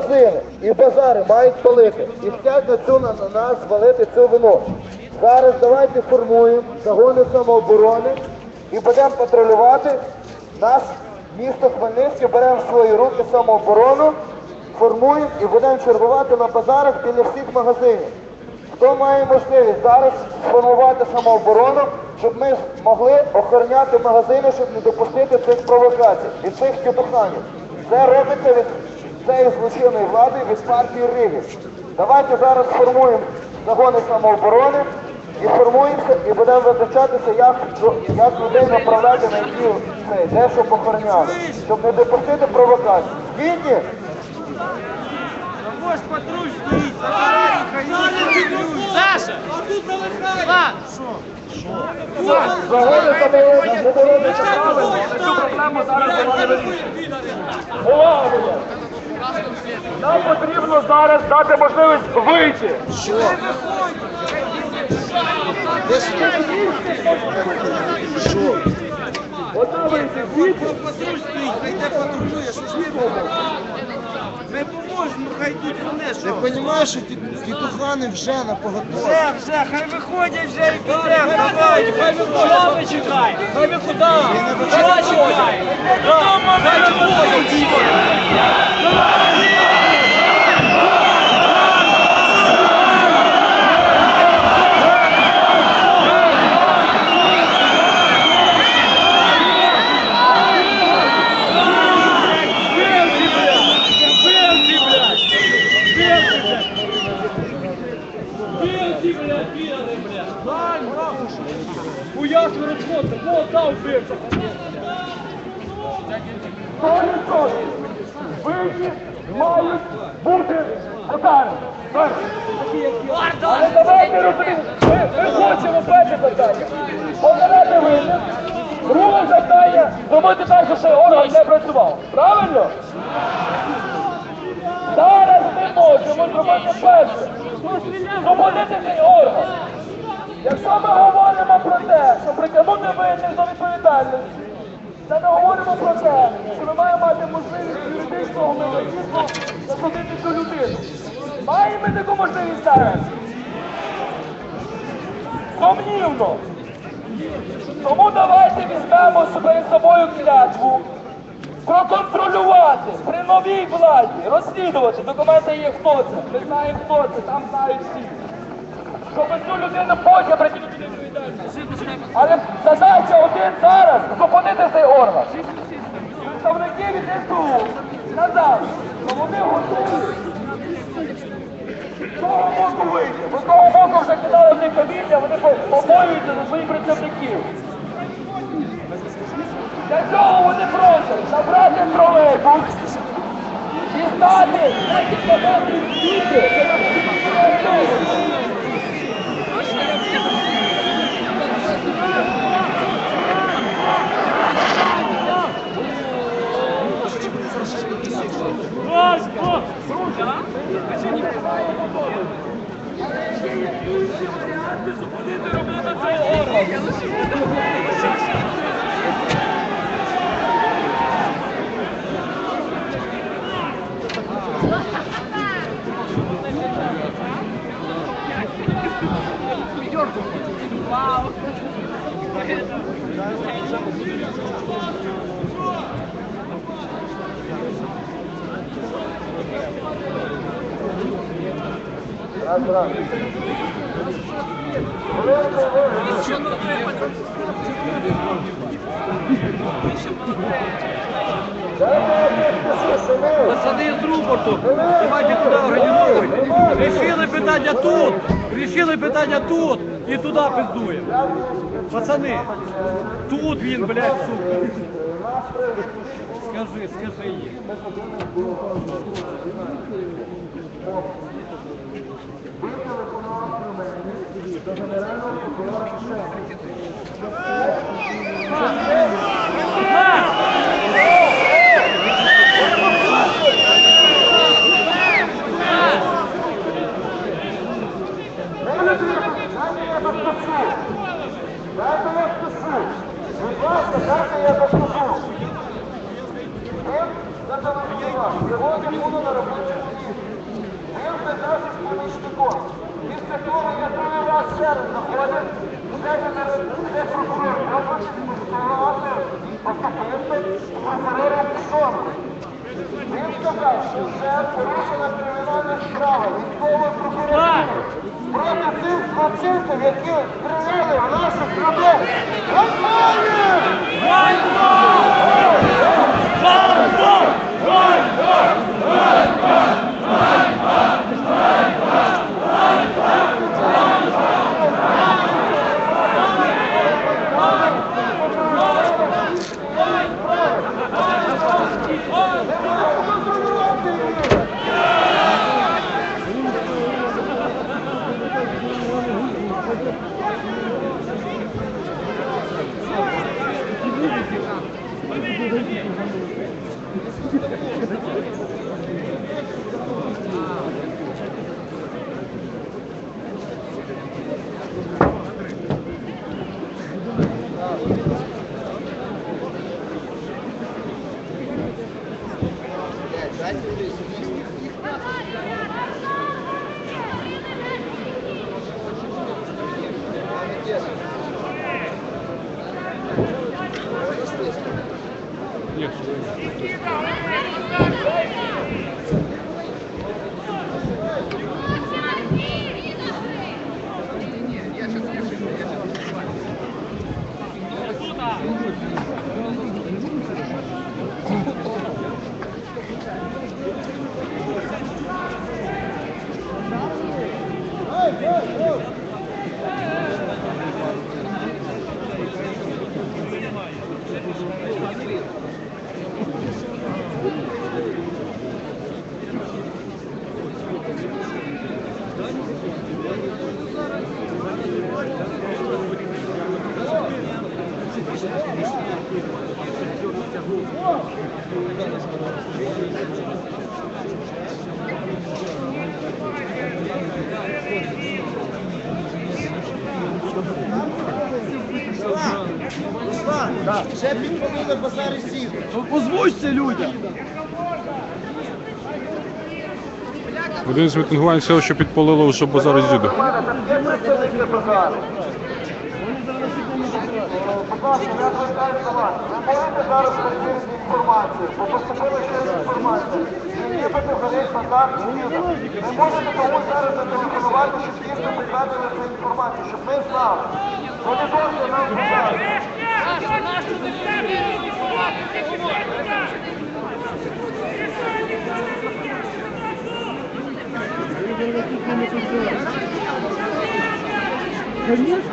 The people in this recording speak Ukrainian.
магазини і базари мають палити і цю на, на нас валити цю вину. Зараз давайте формуємо загони самооборони і будемо патрулювати нас, місто Хмельницьке, беремо в свої руки самооборону, формуємо і будемо чергувати на базарах біля всіх магазинів. Хто має можливість зараз сформувати самооборону, щоб ми могли охороняти магазини, щоб не допустити цих провокацій і цих тютуханів. Це робиться від цієї злочинної влади від партії Риги. Давайте зараз сформуємо загони самооборони і формуємося, і будемо визначатися, як, як людей направляти на які це, де щоб охороняли, щоб не допустити провокацій. Згідні? Ось патруль стоїть, Саша! Загони самооборони не доводиться правильно, але цю проблему зараз не вирішує. Увага, будь ласка. Нам потрібно зараз дати можливість вийти. Що? Що? Одна вийти стоїть, хай де патрулює, що ж ми робимо? Ми поможемо, хай тут вони Ти що. розумієш, що ті- тітухани вже на поготові? Все, все, хай виходять вже і підемо, давай, хай виходять. Що ви чекаєте? Хай виходять. Що чекаєте? Хай виходять. Хуяк ви розходите, вот дав вбивця. Вийти мають бути удари. Але давайте ми, хочемо перше завдання. Друге завдання зробити так, орган не працював. Правильно? Зараз ми можемо зробити перше. Якщо ми говоримо про те, що притягнути винних до відповідальності, це ми говоримо про те, що ми маємо мати можливість юридичного механізму засудити цю людину. Маємо ми таку можливість зараз? Сумнівно. Тому давайте візьмемо перед собою клятву проконтролювати при новій владі, розслідувати. Документи є хто це. Ми знаємо хто це, там знають всі щоб цю людину потім притягнути до. Але задача один зараз зупинити цей орган. Представники від СБУ сказали, що вони готові з того боку вийти. Бо того боку вже кидали в них вони побоюються за своїх представників. Fox. Vitória! Aqui pegando o Ласко! Слушай, а что не бывает такого? Я не вижу варианты, что будет работать за Uau! Bravo, bravo. O pé. Пацани з рупорту, давайте туди організовуйте. Рішили питання тут, рішили питання тут і туди пиздуємо. Пацани, тут він, блядь, сука. Скажи, скажи Дайте я спішу. Будь ласка, дайте я допоможу. Сьогодні буду на робочому місці. Він зв'язався з помічником. Після того я другий раз ще раз. Де не прокурор. Прошу спілкувати поступити прокурора Пішонова. Він сказав, що вже порушена кримінальна справа. Військовий прокурор проти цих злочинців, які стріляли в Isso. Ще підпалили базари сів. Озвучте людям. Один з мітингувань сказав, що підпалило вже базар з діду. У мене там представники базару. Ласка, я звертаюся до вас. Ви можете зараз перевірити інформацію, бо поступила ще інформація. Нібито горить базар з. Ви можете комусь зараз зателефонувати, щоб дійсно підтвердили цю інформацію, щоб ми знали. Вони досі нам базар. Конечно,